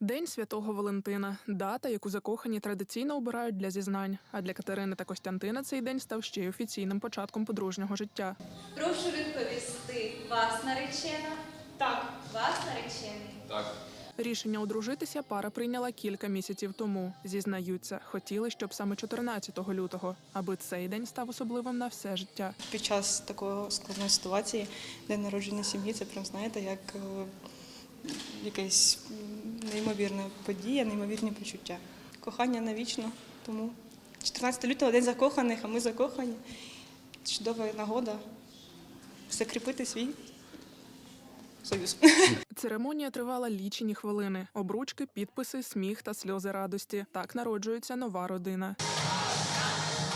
День святого Валентина дата, яку закохані традиційно обирають для зізнань. А для Катерини та Костянтина цей день став ще й офіційним початком подружнього життя. Прошу відповісти, вас наречена? Так. Вас наречений? Рішення одружитися пара прийняла кілька місяців тому. Зізнаються, хотіли, щоб саме 14 лютого, аби цей день став особливим на все життя. Під час такої складної ситуації день народження сім'ї це прям знаєте, як е, якась неймовірна подія, неймовірні почуття. Кохання навічно, тому 14 лютого день закоханих, а ми закохані. Чудова нагода закріпити свій союз. Церемонія тривала лічені хвилини: обручки, підписи, сміх та сльози радості. Так народжується нова родина.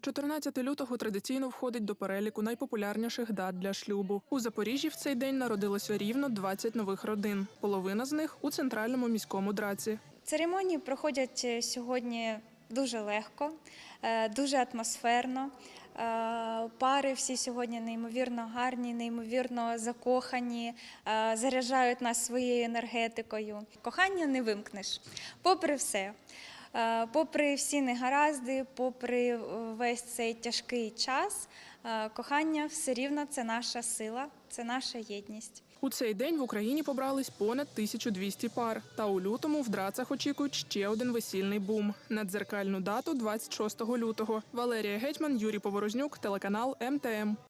14 лютого традиційно входить до переліку найпопулярніших дат для шлюбу. У Запоріжжі в цей день народилося рівно 20 нових родин. Половина з них у центральному міському драці. Церемонії проходять е, сьогодні дуже легко, е, дуже атмосферно. Е, Пари всі сьогодні неймовірно гарні, неймовірно закохані, заряджають нас своєю енергетикою. Кохання не вимкнеш. Попри все, попри всі негаразди, попри е, весь цей тяжкий час, е, кохання все рівно це наша сила, це наша єдність. У цей день в Україні побрались понад 1200 пар. Та у лютому в драцах очікують ще один весільний бум. На дзеркальну дату 26 лютого. Валерія Гетьман, Юрій Поворознюк, телеканал МТМ.